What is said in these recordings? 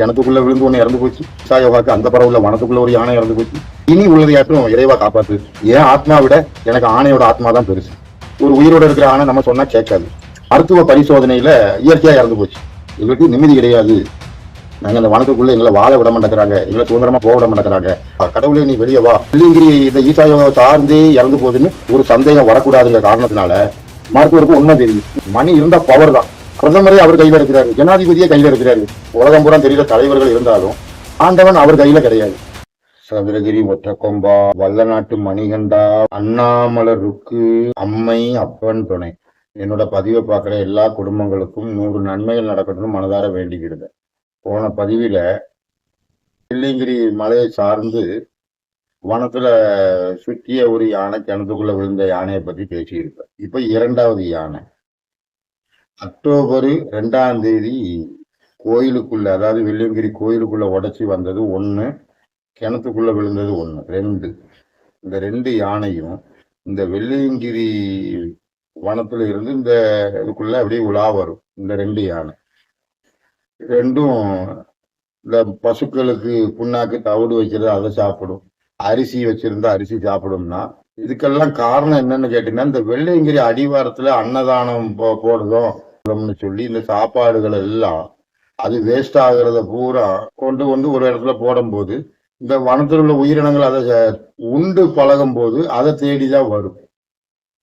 கிணத்துக்குள்ள விழுந்து ஒண்ணு இறந்து போச்சு. யோகாக்கு அந்த பறவுல வனத்துக்குள்ள ஒரு யானை இறந்து போச்சு. இனி உள்ளதையாட்டும் இறைவா காப்பாத்து. ஏன் ஆத்மா விட எனக்கு ஆணையோட ஆத்மா தான் பெருசு. ஒரு உயிரோட இருக்கிற ஆணை நம்ம சொன்னா கேட்காது. மருத்துவ பரிசோதனையில இயற்கையா இறந்து போச்சு. எங்களுக்கு நிம்மதி கிடையாது. நாங்க அந்த வனத்துக்குள்ள எங்களை வாழ விட மாட்டேங்கிறாங்க. எங்களை சுதந்திரமா போக விட மாட்டேங்கிறாங்க. கடவுளே நீ வெளியே வா. வெள்ளிங்கிரி இந்த ஈசா சார்ந்தே இறந்து போகுதுன்னு ஒரு சந்தேகம் வரக்கூடாதுங்கிற காரணத்தினால மருத்துவருக்கு உண்மை தெரியுது. மணி இருந்தா பவர் தான். பிரதமரை அவர் கையில் இருக்கிறாரு. ஜனாதிபதியை கையில் இருக்கிறாரு. உலகம் பூரா தெரியல தலைவர்கள் இருந்தாலும் ஆண்டவன் அவர் கையில கிடையாது. சதுரகிரி ஒற்றக்கொம்பா வல்லநாட்டு மணிகண்டா அண்ணாமலருக்கு அம்மை அப்பன் துணை. என்னோட பதிவை பார்க்குற எல்லா குடும்பங்களுக்கும் நூறு நன்மைகள் நடக்கணும்னு மனதார வேண்டிக்கிடுது. போன பதிவில வெள்ளிங்கிரி மலையை சார்ந்து வனத்துல சுற்றிய ஒரு யானை கிணத்துக்குள்ள விழுந்த யானையை பத்தி பேசியிருப்பேன். இப்ப இரண்டாவது யானை. அக்டோபர் ரெண்டாம் தேதி கோயிலுக்குள்ள அதாவது வெள்ளியங்கிரி கோயிலுக்குள்ள உடச்சி வந்தது ஒன்று கிணத்துக்குள்ள விழுந்தது ஒன்று ரெண்டு. இந்த ரெண்டு யானையும் இந்த வெள்ளியங்கிரி வனத்துல இருந்து இந்த இதுக்குள்ள அப்படியே உலா வரும் இந்த ரெண்டு யானை. ரெண்டும் இந்த பசுக்களுக்கு புண்ணாக்கு தவிடு வைக்கிறது அதை சாப்பிடும். அரிசி வச்சிருந்தா அரிசி சாப்பிடும்னா இதுக்கெல்லாம் காரணம் என்னன்னு கேட்டீங்கன்னா இந்த வெள்ளியங்கிரி அடிவாரத்துல அன்னதானம் போ- போடுறதும் சாப்பிட்றோம்னு சொல்லி இந்த சாப்பாடுகள் எல்லாம் அது வேஸ்ட் ஆகுறத பூரா கொண்டு வந்து ஒரு இடத்துல போடும்போது இந்த வனத்தில் உள்ள உயிரினங்கள் அதை உண்டு பழகும் போது அதை தேடி தான் வரும்.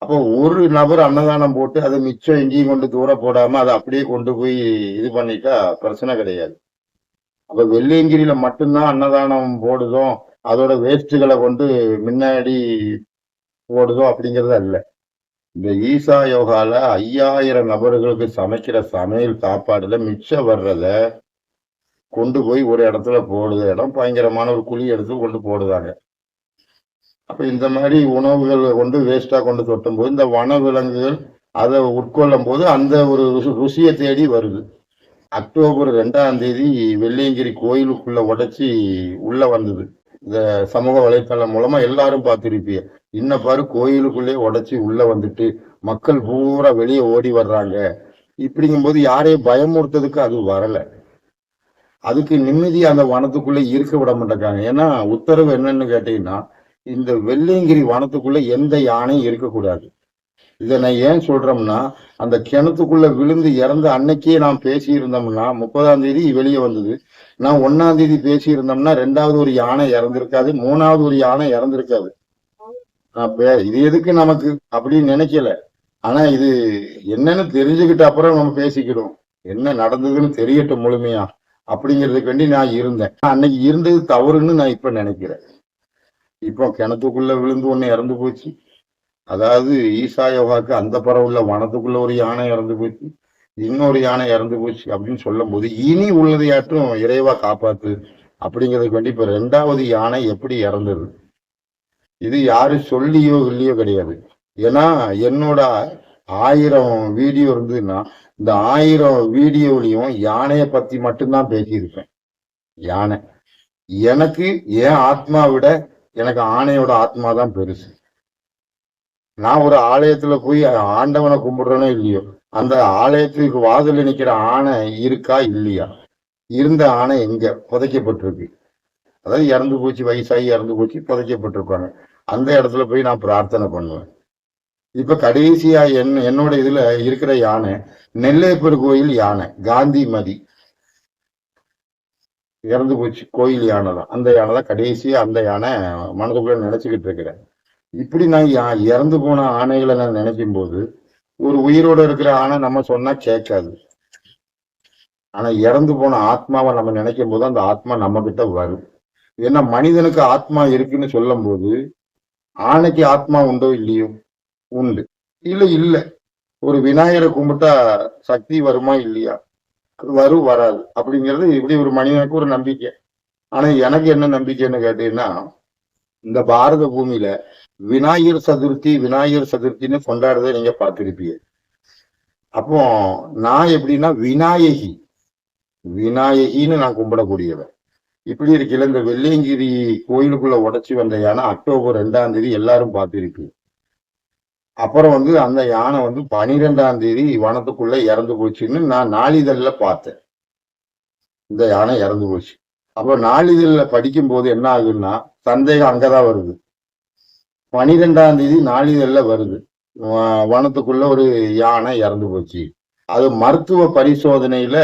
அப்போ ஒரு நபர் அன்னதானம் போட்டு அதை மிச்சம் எங்கேயும் கொண்டு தூர போடாம அதை அப்படியே கொண்டு போய் இது பண்ணிட்டா பிரச்சனை கிடையாது. அப்ப வெள்ளியங்கிரியில மட்டும்தான் அன்னதானம் போடுதோம் அதோட வேஸ்ட்டுகளை கொண்டு முன்னாடி போடுதோ அப்படிங்கிறது அல்ல. இந்த ஈசா யோகால ஐயாயிரம் நபர்களுக்கு சமைக்கிற சமையல் சாப்பாடுல மிச்சம் வர்றத கொண்டு போய் ஒரு இடத்துல போடுது இடம் பயங்கரமான ஒரு குழி எடுத்து கொண்டு போடுதாங்க அப்ப இந்த மாதிரி உணவுகள் கொண்டு வேஸ்டா கொண்டு தொட்டும் போது இந்த வன விலங்குகள் அதை உட்கொள்ளும் போது அந்த ஒரு ருசியை தேடி வருது. அக்டோபர் ரெண்டாம் தேதி வெள்ளியங்கிரி கோயிலுக்குள்ள உடைச்சி உள்ள வந்தது. இந்த சமூக வலைத்தளம் மூலமா எல்லாரும் பார்த்துருப்பீங்க. இன்ன பாரு கோயிலுக்குள்ளே உடைச்சி உள்ள வந்துட்டு மக்கள் பூரா வெளியே ஓடி வர்றாங்க. இப்படிங்கும்போது யாரையும் பயமுறுத்ததுக்கு அது வரல. அதுக்கு நிம்மதி அந்த வனத்துக்குள்ள இருக்க விட மாட்டேங்காங்க ஏன்னா உத்தரவு என்னன்னு கேட்டீங்கன்னா இந்த வெள்ளையங்கிரி வனத்துக்குள்ள எந்த யானையும் இருக்கக்கூடாது இதை நான் ஏன் சொல்றோம்னா அந்த கிணத்துக்குள்ள விழுந்து இறந்த அன்னைக்கே நாம் பேசி இருந்தோம்னா முப்பதாம் தேதி வெளியே வந்தது. நான் ஒன்னாம் தேதி பேசி இருந்தோம்னா ரெண்டாவது ஒரு யானை இறந்திருக்காது மூணாவது ஒரு யானை இறந்திருக்காது. இது எதுக்கு நமக்கு அப்படின்னு நினைக்கல. ஆனா இது என்னன்னு தெரிஞ்சுக்கிட்ட அப்புறம் நம்ம பேசிக்கிடும் என்ன நடந்ததுன்னு தெரியட்டும் முழுமையா. அப்படிங்கிறதுக்கு வேண்டி நான் இருந்தேன். அன்னைக்கு இருந்தது தவறுன்னு நான் இப்ப நினைக்கிறேன். இப்போ கிணத்துக்குள்ள விழுந்து ஒண்ணு இறந்து போச்சு. அதாவது ஈசா யோகாக்கு அந்த பறவுள்ள வனத்துக்குள்ள ஒரு யானை இறந்து போச்சு. இன்னொரு யானை இறந்து போச்சு அப்படின்னு சொல்லும் போது இனி உள்ளதையாட்டும் இறைவா காப்பாத்து அப்படிங்கிறதுக்கு வேண்டி இப்ப ரெண்டாவது யானை எப்படி இறந்தது? இது யாரு சொல்லியோ இல்லையோ கிடையாது. ஏன்னா என்னோட ஆயிரம் வீடியோ இருந்ததுன்னா இந்த ஆயிரம் வீடியோலையும் யானையை பத்தி மட்டும்தான் பேசியிருப்பேன். யானை. எனக்கு என் ஆத்மா விட எனக்கு ஆணையோட ஆத்மா தான் பெருசு. நான் ஒரு ஆலயத்துல போய் ஆண்டவனை கும்பிடுறேனோ இல்லையோ அந்த ஆலயத்துக்கு வாதல் நிக்கிற ஆணை இருக்கா இல்லையா? இருந்த ஆணை எங்க? புதைக்கப்பட்டிருக்கு. அதாவது இறந்து போச்சு வயசாகி இறந்து போச்சு புதைக்கப்பட்டிருப்பாங்க அந்த இடத்துல போய் நான் பிரார்த்தனை பண்ணுவேன். இப்ப கடைசியா என் என்னோட இதுல இருக்கிற யானை நெல்லையப்பர் கோயில் யானை காந்திமதி இறந்து போச்சு கோயில் யானை தான் அந்த யானை தான் கடைசியா அந்த யானை மனதுக்குள்ள நினைச்சுக்கிட்டு இருக்கிறேன். இப்படி நான் யா- இறந்து போன ஆணைகளை நான் நினைக்கும் போது ஒரு உயிரோட இருக்கிற ஆணை நம்ம சொன்னா கேட்காது. ஆனா இறந்து போன ஆத்மாவை நம்ம நினைக்கும் போது அந்த ஆத்மா நம்ம கிட்ட வரும். ஏன்னா மனிதனுக்கு ஆத்மா இருக்குன்னு சொல்லும் போது ஆணைக்கு ஆத்மா உண்டோ இல்லையோ? உண்டு. இல்ல இல்ல. ஒரு விநாயகரை கும்பிட்டா சக்தி வருமா இல்லையா? வரும் வராது. அப்படிங்கிறது இப்படி ஒரு மனிதனுக்கு ஒரு நம்பிக்கை. ஆனா எனக்கு என்ன நம்பிக்கைன்னு கேட்டீங்கன்னா இந்த பாரத பூமியில விநாயகர் சதுர்த்தி விநாயகர் சதுர்த்தின்னு கொண்டாடுறதை நீங்க பார்த்துருப்பீங்க. அப்போ நான் எப்படின்னா விநாயகி. விநாயகின்னு நான் கும்பிடக்கூடியவன். இப்படி இருக்கல இந்த வெள்ளியங்கிரி கோயிலுக்குள்ள உடச்சி வந்த யானை அக்டோபர் ரெண்டாம் தேதி எல்லாரும் பார்த்துருப்பீங்க. அப்புறம் வந்து அந்த யானை வந்து பனிரெண்டாம் தேதி வனத்துக்குள்ள இறந்து போச்சுன்னு நான் நாளிதழில் பார்த்தேன். இந்த யானை இறந்து போச்சு. அப்போ நாளிதழில் படிக்கும்போது என்ன ஆகுதுன்னா சந்தேகம் அங்கதான் வருது. பனிரெண்டாம் தேதி நாளிதழில் வருது. வ- வனத்துக்குள்ள ஒரு யானை இறந்து போச்சு. அது மருத்துவ பரிசோதனையில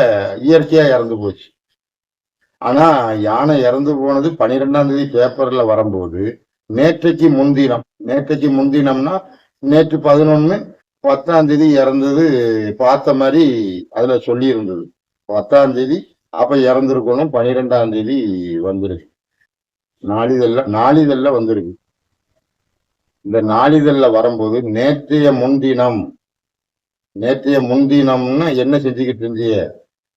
இயற்கையா இறந்து போச்சு. ஆனா யானை இறந்து போனது பனிரெண்டாம் தேதி பேப்பர்ல வரும்போது நேற்றைக்கு முன்தினம் நேற்றைக்கு முன்தினம்னா நேற்று பதினொன்னு பத்தாம் தேதி இறந்தது பார்த்த மாதிரி அதுல சொல்லி இருந்தது பத்தாம் தேதி அப்ப இறந்துருக்கணும் பனிரெண்டாம் தேதி வந்துருக்கு நாளிதழ்ல நாளிதழ்ல வந்திருக்கு. இந்த நாளிதழ்ல வரும்போது நேற்றைய முன்தினம் நேற்றைய முன்தினம்னா என்ன செஞ்சுக்கிட்டு இருந்தீங்க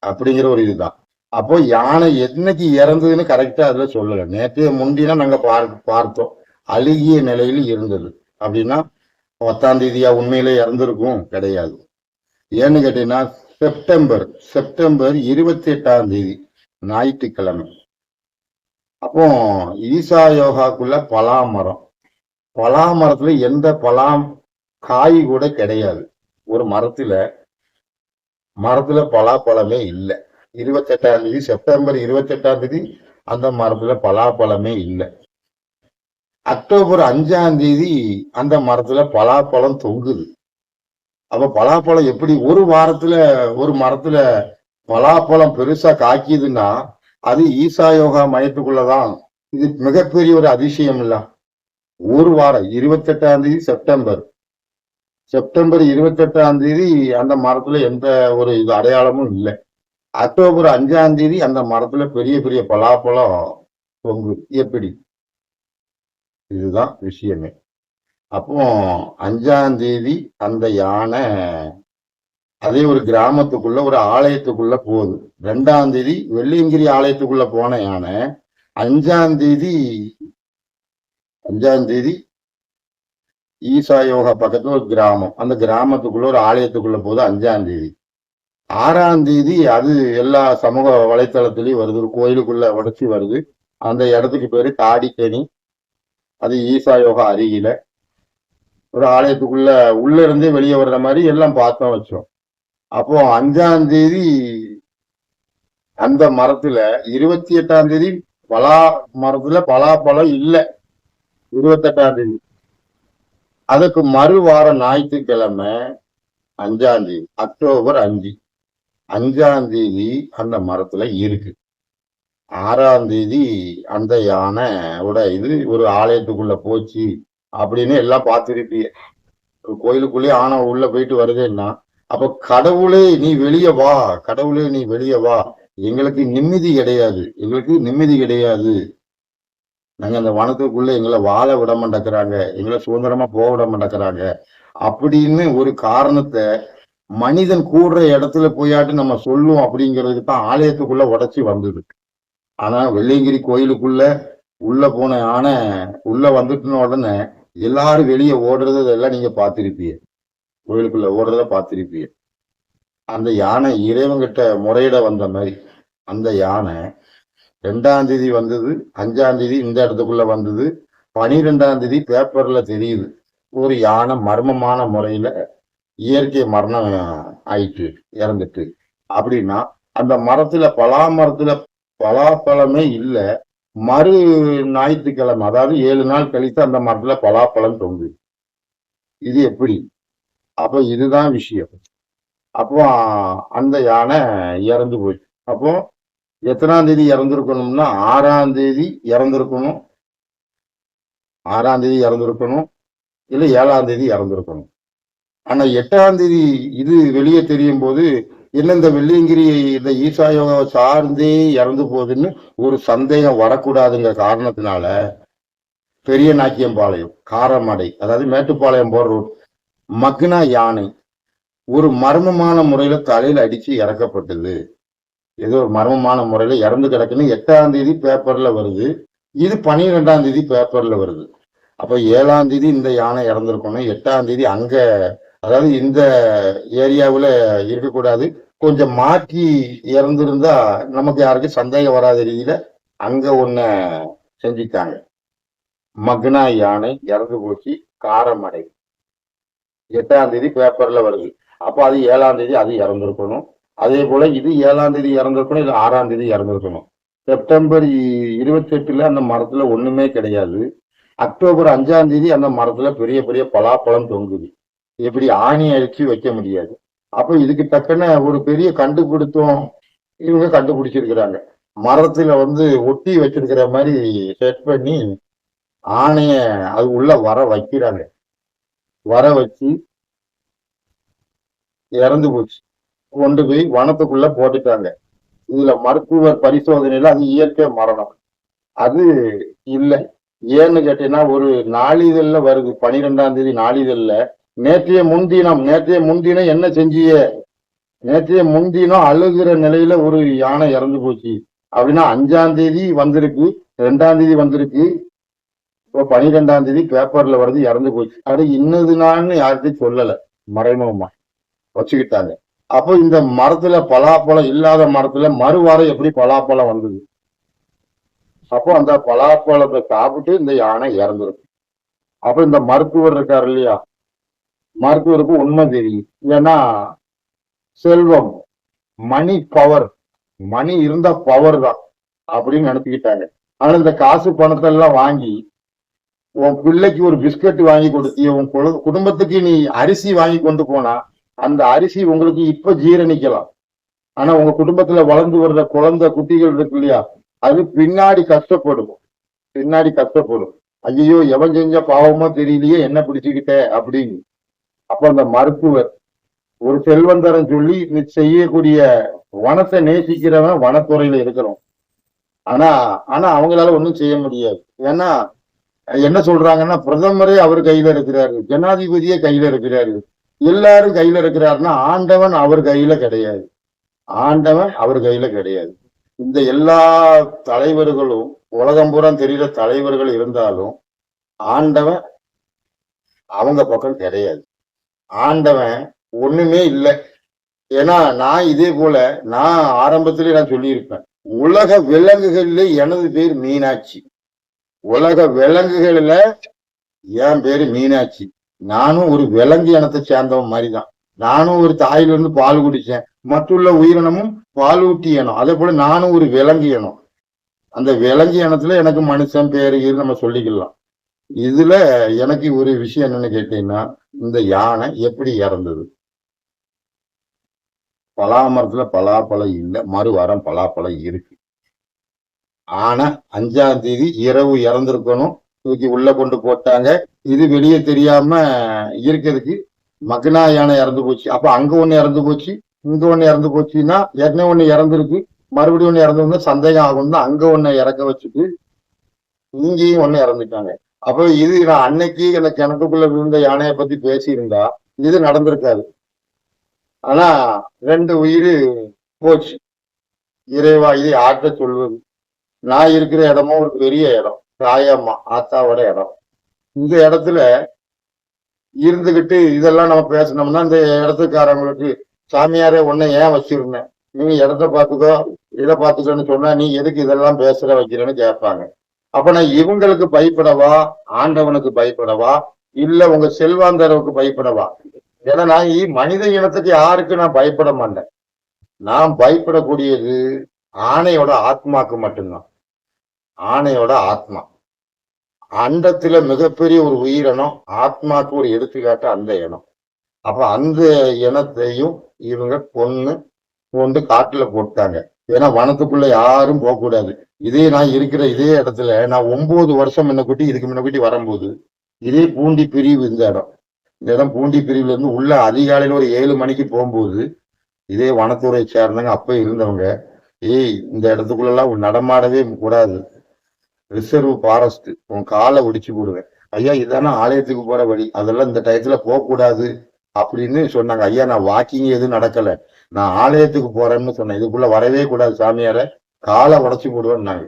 அப்படிங்கிற ஒரு இதுதான். அப்போ யானை என்னைக்கு இறந்ததுன்னு கரெக்டா அதுல சொல்லல. நேற்றைய முன்தினம் நாங்க பார் பார்த்தோம். அழுகிய நிலையில் இருந்தது. அப்படின்னா பத்தாம் தேதியா உண்மையிலே இறந்திருக்கும்? கிடையாது. ஏன்னு கேட்டீங்கன்னா செப்டம்பர் செப்டம்பர் இருபத்தி எட்டாம் தேதி ஞாயிற்றுக்கிழமை. அப்போ ஈசா யோகாக்குள்ள பலா மரம் பலா மரத்துல எந்த பலாம் காய் கூட கிடையாது. ஒரு மரத்துல மரத்துல பலாப்பழமே இல்லை. இருபத்தெட்டாம் தேதி செப்டம்பர் இருபத்தெட்டாம் தேதி அந்த மரத்துல பலாப்பழமே இல்லை. அக்டோபர் அஞ்சாம் தேதி அந்த மரத்துல பலாப்பழம் தொங்குது. அப்ப பலாப்பழம் எப்படி ஒரு வாரத்துல ஒரு மரத்துல பலாப்பழம் பெருசா காக்கியதுன்னா அது ஈசா யோகா மையத்துக்குள்ளதான். இது மிகப்பெரிய ஒரு அதிசயம் இல்லை ஒரு வாரம் இருபத்தெட்டாம் தேதி செப்டம்பர். செப்டம்பர் இருபத்தெட்டாம் தேதி அந்த மரத்துல எந்த ஒரு இது அடையாளமும் இல்லை. அக்டோபர் அஞ்சாம் தேதி அந்த மரத்துல பெரிய பெரிய பலாப்பழம் பொங்கு எப்படி இதுதான் விஷயமே. அப்போ அஞ்சாம் தேதி அந்த யானை அதே ஒரு கிராமத்துக்குள்ள ஒரு ஆலயத்துக்குள்ள போகுது. ரெண்டாம் தேதி வெள்ளியங்கிரி ஆலயத்துக்குள்ள போன யானை அஞ்சாம் தேதி அஞ்சாம் தேதி ஈசா யோகா பக்கத்துல ஒரு கிராமம். அந்த கிராமத்துக்குள்ள ஒரு ஆலயத்துக்குள்ள போகுது அஞ்சாம் தேதி. ஆறாம் தேதி அது எல்லா சமூக வலைத்தளத்திலையும் வருது. ஒரு கோயிலுக்குள்ள உடச்சி வருது. அந்த இடத்துக்கு பேரு காடிக்கனி அது ஈசா யோகா அருகில. ஒரு ஆலயத்துக்குள்ள உள்ள இருந்தே வெளியே வர்ற மாதிரி எல்லாம் பார்த்தோம் வச்சோம். அப்போ அஞ்சாம் தேதி அந்த மரத்துல இருபத்தி எட்டாம் தேதி பலா மரத்துல பலாப்பழம் இல்லை. இருபத்தெட்டாம் தேதி. அதுக்கு மறு வாரம் ஞாயிற்றுக்கிழமை அஞ்சாம் தேதி அக்டோபர் அஞ்சு. அஞ்சாம் தேதி அந்த மரத்துல இருக்கு. ஆறாம் தேதி அந்த யானையோட இது ஒரு ஆலயத்துக்குள்ள போச்சு அப்படின்னு எல்லாம் பார்த்துருப்பீங்க கோயிலுக்குள்ளேயே ஆனை உள்ள போயிட்டு வருதுன்னா அப்ப கடவுளே நீ வெளியே வா. கடவுளே நீ வெளியே வா. எங்களுக்கு நிம்மதி கிடையாது. எங்களுக்கு நிம்மதி கிடையாது. நாங்க அந்த வனத்துக்குள்ள எங்களை வாழ விட மாட்டேங்கிறாங்க. எங்களை சுதந்திரமா போக விட மாட்டேங்கிறாங்க. அப்படின்னு ஒரு காரணத்தை மனிதன் கூடுற இடத்துல போயாட்டு நம்ம சொல்லுவோம் அப்படிங்கிறதுக்கு தான் ஆலயத்துக்குள்ள உடச்சி வந்தது. ஆனா வெள்ளியங்கிரி கோயிலுக்குள்ள உள்ள போன யானை உள்ள வந்துட்டுன உடனே எல்லாரும் வெளியே ஓடுறது இதெல்லாம் நீங்க பார்த்திருப்பீங்க. கோயிலுக்குள்ள ஓடுறத பார்த்திருப்பீங்க. அந்த யானை இறைவன்கிட்ட முறையிட வந்த மாதிரி அந்த யானை ரெண்டாம் தேதி வந்தது அஞ்சாம் தேதி இந்த இடத்துக்குள்ள வந்தது பனிரெண்டாம் தேதி பேப்பர்ல தெரியுது. ஒரு யானை மர்மமான முறையில இயற்கை மரணம் ஆயிட்டு இறந்துட்டு. அப்படின்னா அந்த மரத்துல பலா மரத்துல பலாப்பழமே இல்லை. மறு ஞாயிற்றுக்கிழமை அதாவது ஏழு நாள் கழித்து அந்த மரத்துல பலாப்பழம் தொங்கு. இது எப்படி? அப்போ இதுதான் விஷயம். அப்போ அந்த யானை இறந்து போச்சு. அப்போ எத்தனாம் தேதி இறந்துருக்கணும்னா ஆறாம் தேதி இறந்துருக்கணும். ஆறாம் தேதி இறந்துருக்கணும். இல்லை ஏழாம் தேதி இறந்துருக்கணும். ஆனா எட்டாம் தேதி இது வெளியே தெரியும் போது என்ன இந்த வெள்ளியங்கிரி இந்த ஈசா யோகாவை சார்ந்தே இறந்து போகுதுன்னு ஒரு சந்தேகம் வரக்கூடாதுங்கிற காரணத்தினால பெரிய நாக்கியம்பாளையம் காரமடை அதாவது மேட்டுப்பாளையம் போற ரோட் மக்னா யானை ஒரு மர்மமான முறையில தலையில அடிச்சு இறக்கப்பட்டது. ஏதோ ஒரு மர்மமான முறையில இறந்து கிடக்குன்னு எட்டாம் தேதி பேப்பர்ல வருது. இது பனிரெண்டாம் தேதி பேப்பர்ல வருது. அப்ப ஏழாம் தேதி இந்த யானை இறந்துருக்கணும். எட்டாம் தேதி அங்க அதாவது இந்த ஏரியாவுல இருக்கக்கூடாது. கொஞ்சம் மாற்றி இறந்துருந்தா நமக்கு யாருக்கும் சந்தேகம் வராத ரீதியில அங்க ஒன்ன செஞ்சுட்டாங்க. மக்னா யானை இறந்து போச்சு. காரமடை எட்டாம் தேதி பேப்பர்ல வருது. அப்போ அது ஏழாம் தேதி அது இறந்துருக்கணும். அதே போல இது ஏழாம் தேதி இறந்துருக்கணும் இது ஆறாம் தேதி இறந்துருக்கணும் செப்டம்பர் இருபத்தி எட்டுல அந்த மரத்துல ஒண்ணுமே கிடையாது. அக்டோபர் அஞ்சாம் தேதி அந்த மரத்துல பெரிய பெரிய பலாப்பழம் தொங்குது. எப்படி ஆணி அழிச்சு வைக்க முடியாது. அப்ப இதுக்கு தக்கன ஒரு பெரிய கண்டுபிடித்தோம் இவங்க கண்டுபிடிச்சிருக்கிறாங்க. மரத்துல வந்து ஒட்டி வச்சிருக்கிற மாதிரி செட் பண்ணி ஆணைய அது உள்ள வர வைக்கிறாங்க. வர வச்சு இறந்து போச்சு. கொண்டு போய் வனத்துக்குள்ள போட்டுட்டாங்க. இதுல மருத்துவர் பரிசோதனையில அது இயற்கை மரணம். அது இல்லை. ஏன்னு கேட்டீங்கன்னா ஒரு நாளிதழ்ல வருது. பனிரெண்டாம் தேதி நாளிதழ்ல. நேற்றைய முன்தினம் நேற்றைய முன்தினம் என்ன செஞ்சிய? நேற்றைய முன்தினம் அழுகிற நிலையில ஒரு யானை இறந்து போச்சு. அப்படின்னா அஞ்சாம் தேதி வந்திருக்கு ரெண்டாம் தேதி வந்திருக்கு. இப்போ பனிரெண்டாம் தேதி பேப்பர்ல வருது இறந்து போச்சு. அது இன்னதுனான்னு யார்கிட்டையும் சொல்லலை. மறைமுகமா. வச்சுக்கிட்டாங்க. அப்போ இந்த மரத்துல பலாப்பழம் இல்லாத மரத்துல மறுவாரம் எப்படி பலாப்பழம் வந்தது? அப்போ அந்த பலாப்பழத்தை சாப்பிட்டு இந்த யானை இறந்துருக்கு. அப்ப இந்த மருத்துவர் இருக்காரு இல்லையா? மருத்துவருக்கு உண்மை தெரியும். ஏன்னா செல்வம் மணி பவர் மணி இருந்தா பவர் தான் அப்படின்னு நினைச்சுக்கிட்டாங்க. ஆனா இந்த காசு பணத்தை எல்லாம் வாங்கி உன் பிள்ளைக்கு ஒரு பிஸ்கட் வாங்கி கொடுத்தி உன் குடும்பத்துக்கு நீ அரிசி வாங்கி கொண்டு போனா அந்த அரிசி உங்களுக்கு இப்ப ஜீரணிக்கலாம். ஆனா உங்க குடும்பத்துல வளர்ந்து வர்ற குழந்தை குட்டிகள் இருக்கு இல்லையா? அது பின்னாடி கஷ்டப்படும். பின்னாடி கஷ்டப்படும். ஐயோ எவன் செஞ்ச பாவமோ தெரியலையே என்ன பிடிச்சுக்கிட்ட அப்படின்னு. அப்ப அந்த மருத்துவர் ஒரு செல்வந்தரன் சொல்லி செய்யக்கூடிய வனத்தை நேசிக்கிறவன் வனத்துறையில இருக்கிறோம் ஆனா ஆனா அவங்களால ஒண்ணும் செய்ய முடியாது. ஏன்னா என்ன சொல்றாங்கன்னா பிரதமரே அவர் கையில இருக்கிறாரு ஜனாதிபதியே கையில இருக்கிறாரு எல்லாரும் கையில இருக்கிறாருன்னா ஆண்டவன் அவர் கையில கிடையாது. ஆண்டவன் அவர் கையில கிடையாது. இந்த எல்லா தலைவர்களும் உலகம் பூரா தெரிகிற தலைவர்கள் இருந்தாலும் ஆண்டவன் அவங்க பக்கம் கிடையாது. ஆண்டவன் ஒண்ணுமே இல்லை. ஏன்னா நான் இதே போல நான் ஆரம்பத்திலே நான் சொல்லியிருப்பேன். உலக விலங்குகள்ல எனது பேர் மீனாட்சி. உலக விலங்குகள்ல என் பேரு மீனாட்சி. நானும் ஒரு விலங்கு இனத்தை சேர்ந்தவன் மாதிரிதான். நானும் ஒரு தாயிலிருந்து பால் குடிச்சேன். மற்றுள்ள உயிரினமும் பால் ஊட்டி இனம். அதே போல நானும் ஒரு விலங்கு இனம். அந்த விலங்கு இனத்துல எனக்கு மனுஷன் பேரு நம்ம சொல்லிக்கலாம். இதுல எனக்கு ஒரு விஷயம் என்னன்னு கேட்டீங்கன்னா இந்த யானை எப்படி இறந்தது? பலாமரத்துல பலாப்பழம் இல்லை. மறுவாரம் பலாப்பழம் இருக்கு. ஆனா அஞ்சாம் தேதி இரவு இறந்திருக்கணும். தூக்கி உள்ள கொண்டு போட்டாங்க. இது வெளியே தெரியாம இருக்கிறதுக்கு மக்னா யானை இறந்து போச்சு. அப்ப அங்க ஒண்ணு இறந்து போச்சு இங்க ஒண்ணு இறந்து போச்சுன்னா ஏற்கனவே ஒண்ணு இறந்துருக்கு. மறுபடியும் ஒண்ணு இறந்து வந்து சந்தேகம் ஆகும்னு அங்க ஒண்ணு இறக்க வச்சுட்டு இங்கேயும் ஒண்ணு இறந்துட்டாங்க. அப்ப இது நான் அன்னைக்கு அந்த கிணத்துக்குள்ள விழுந்த யானையை பத்தி பேசியிருந்தா இது நடந்திருக்காது. ஆனா ரெண்டு உயிர் போச்சு. இறைவா இதை ஆட்ட சொல்வது. நான் இருக்கிற இடமும் ஒரு பெரிய இடம். ராயம்மா ஆத்தாவோட இடம். இந்த இடத்துல இருந்துகிட்டு இதெல்லாம் நம்ம பேசினோம்னா இந்த இடத்துக்காரங்களுக்கு சாமியாரே உன்னை ஏன் வச்சிருந்தேன் நீங்க இடத்த பார்த்துக்கோ இதை பார்த்துக்கோன்னு சொன்னா நீ எதுக்கு இதெல்லாம் பேசுற வைக்கிறேன்னு கேட்பாங்க. அப்ப நான் இவங்களுக்கு பயப்படவா? ஆண்டவனுக்கு பயப்படவா? இல்ல உங்க செல்வாந்தரவுக்கு பயப்படவா? ஏன்னா நான் மனித இனத்துக்கு யாருக்கு நான் பயப்பட மாட்டேன். நான் பயப்படக்கூடியது ஆணையோட ஆத்மாக்கு மட்டும்தான். ஆணையோட ஆத்மா. அண்டத்துல மிகப்பெரிய ஒரு உயிரினம் ஆத்மாக்கு ஒரு எடுத்துக்காட்டு அந்த இனம். அப்ப அந்த இனத்தையும் இவங்க கொன்னு கொண்டு காட்டுல போட்டாங்க. ஏன்னா வனத்துக்குள்ள யாரும் போகக்கூடாது. இதே நான் இருக்கிற இதே இடத்துல நான் ஒன்பது வருஷம் முன்னக்கூட்டி இதுக்கு முன்னக்கூட்டி வரும்போது இதே பூண்டி பிரிவு இந்த இடம். இந்த இடம் பூண்டி பிரிவுல இருந்து உள்ள அதிகாலையில ஒரு ஏழு மணிக்கு போகும்போது இதே வனத்துறை சேர்ந்தவங்க அப்ப இருந்தவங்க ஏய் இந்த இடத்துக்குள்ளெல்லாம் நடமாடவே கூடாது. ரிசர்வ் ஃபாரஸ்ட் உன் காலை ஒடிச்சு போடுவேன். ஐயா இதானே ஆலயத்துக்கு போற வழி? அதெல்லாம் இந்த டயத்துல போகக்கூடாது அப்படின்னு சொன்னாங்க. ஐயா நான் வாக்கிங் எதுவும் நடக்கல. நான் ஆலயத்துக்கு போறேன்னு சொன்னேன். இதுக்குள்ள வரவே கூடாது சாமியார. காலை உடச்சு போடுவேன்னாங்க.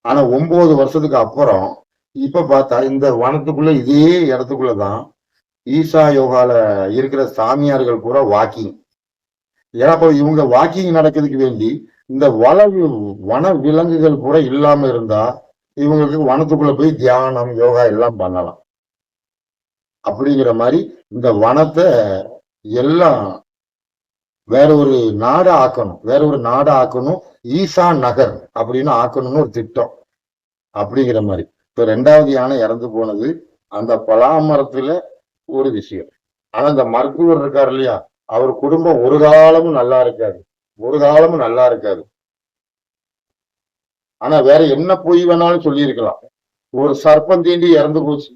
ஆனா ஒன்பது வருஷத்துக்கு அப்புறம் இப்ப பார்த்தா இந்த வனத்துக்குள்ள இதே இடத்துக்குள்ளதான் ஈசா யோகால இருக்கிற சாமியார்கள் பூரா வாக்கிங் ஏன்னா அப்ப இவங்க வாக்கிங் நடக்கிறதுக்கு வேண்டி இந்த வன வன விலங்குகள் கூட இல்லாம இருந்தா இவங்களுக்கு வனத்துக்குள்ள போய் தியானம் யோகா எல்லாம் பண்ணலாம். அப்படிங்கிற மாதிரி இந்த வனத்தை எல்லாம் வேற ஒரு நாடை ஆக்கணும். வேற ஒரு நாடை ஆக்கணும். ஈசா நகர் அப்படின்னு ஆக்கணும்னு ஒரு திட்டம். அப்படிங்கிற மாதிரி. இப்ப ரெண்டாவது யானை இறந்து போனது அந்த பலாமரத்துல ஒரு விஷயம். ஆனா இந்த மருத்துவர் இருக்கார் இல்லையா? அவர் குடும்பம் ஒரு காலமும் நல்லா இருக்காது. ஒரு காலமும் நல்லா இருக்காது. ஆனா வேற என்ன பொய் வேணாலும் சொல்லியிருக்கலாம். ஒரு சர்ப்பம் தீண்டி இறந்து போச்சு.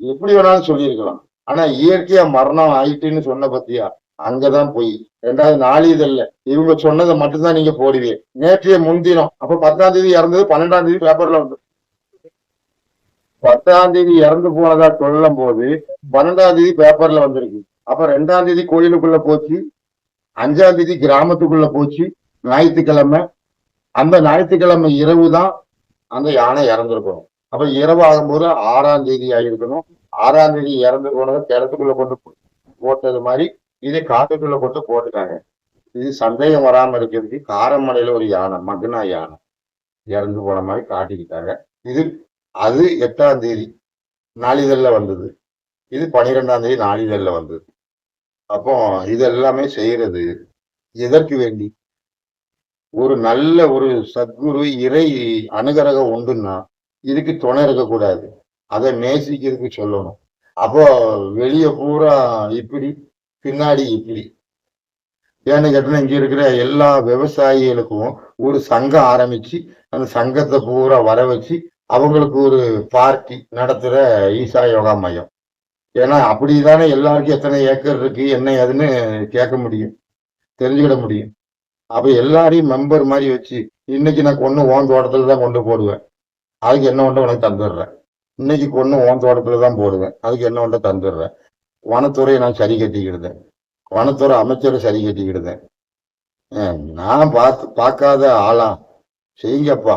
எப்படி வேணாலும் சொல்லியிருக்கலாம். ஆனா இயற்கையா மரணம் ஆயிட்டுன்னு சொன்ன பத்தியா? அங்கதான் போய். ரெண்டாவது நாளிதழ்ல இவங்க சொன்னதை மட்டும்தான் நீங்க போடுவீங்க. நேற்றைய முன்தினம் அப்ப பத்தாம் தேதி இறந்தது பன்னெண்டாம் தேதி பேப்பர்ல வந்து. பத்தாம் தேதி இறந்து போனதா சொல்லும் போது பன்னெண்டாம் தேதி பேப்பர்ல வந்திருக்கு. அப்ப ரெண்டாம் தேதி கோயிலுக்குள்ள போச்சு. அஞ்சாம் தேதி கிராமத்துக்குள்ள போச்சு. ஞாயிற்றுக்கிழமை. அந்த ஞாயிற்றுக்கிழமை இரவு தான் அந்த யானை இறந்துருக்கணும். அப்ப இரவு ஆகும்போது ஆறாம் தேதி ஆகிருக்கணும் ஆறாம் தேதி இறந்து போனதை கிணத்துக்குள்ள கொண்டு போட்டது மாதிரி இதை காட்டுக்குள்ள போட்டு போட்டுட்டாங்க. இது சந்தேகம் வராம இருக்கிறதுக்கு காரமலையில ஒரு யானை மகனா யானை இறந்து போன மாதிரி காட்டிக்கிட்டாங்க. இது அது எட்டாம் தேதி நாளிதழில் வந்தது. இது பனிரெண்டாம் தேதி நாளிதழில் வந்தது. அப்போ இதெல்லாமே செய்யறது. எதற்கு வேண்டி? ஒரு நல்ல ஒரு சத்குரு இறை அனுகரகம் உண்டுன்னா இதுக்கு துணை இருக்கக்கூடாது. அதை நேசிக்கிறதுக்கு சொல்லணும். அப்போ வெளியே பூரா இப்படி பின்னாடி இப்படி. ஏன்னு கேட்டா இங்க இருக்கிற எல்லா விவசாயிகளுக்கும் ஒரு சங்கம் ஆரம்பிச்சு அந்த சங்கத்தை பூரா வர வச்சு அவங்களுக்கு ஒரு பார்ட்டி நடத்துற ஈசா யோகா மையம். ஏன்னா அப்படிதானே எல்லாருக்கும் எத்தனை ஏக்கர் இருக்கு என்ன ஏதுன்னு கேட்க முடியும். தெரிஞ்சுக்கிட முடியும். அப்ப எல்லாரையும் மெம்பர் மாதிரி வச்சு இன்னைக்கு நான் கொண்டு ஓன் தோட்டத்துல தான் கொண்டு போடுவேன். அதுக்கு என்ன ஒன்று உனக்கு தந்துடுறேன். இன்னைக்கு கொண்டு ஓன் தோட்டத்துல தான் போடுவேன். அதுக்கு என்ன ஒன்று தந்துடுறேன். வனத்துறையை நான் சரி கட்டிக்கிடுதேன். வனத்துறை அமைச்சரை சரி கட்டிக்கிடுதேன். நான் பார்த்து பார்க்காத ஆளா செய்யுங்கப்பா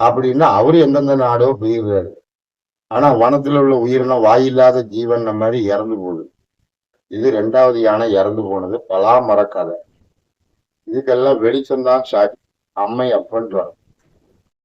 அப்படின்னா அவரு எந்தெந்த நாடோ போயிடுறாரு ஆனா வனத்துல உள்ள உயிரினம் வாயில்லாத ஜீவன் மாதிரி இறந்து போகுது. இது ரெண்டாவது யானை இறந்து போனது. பலா மரக்கதை இதுக்கெல்லாம் வெளிச்சம்தான் சாட்சி அம்மை அப்பன்றாங்க.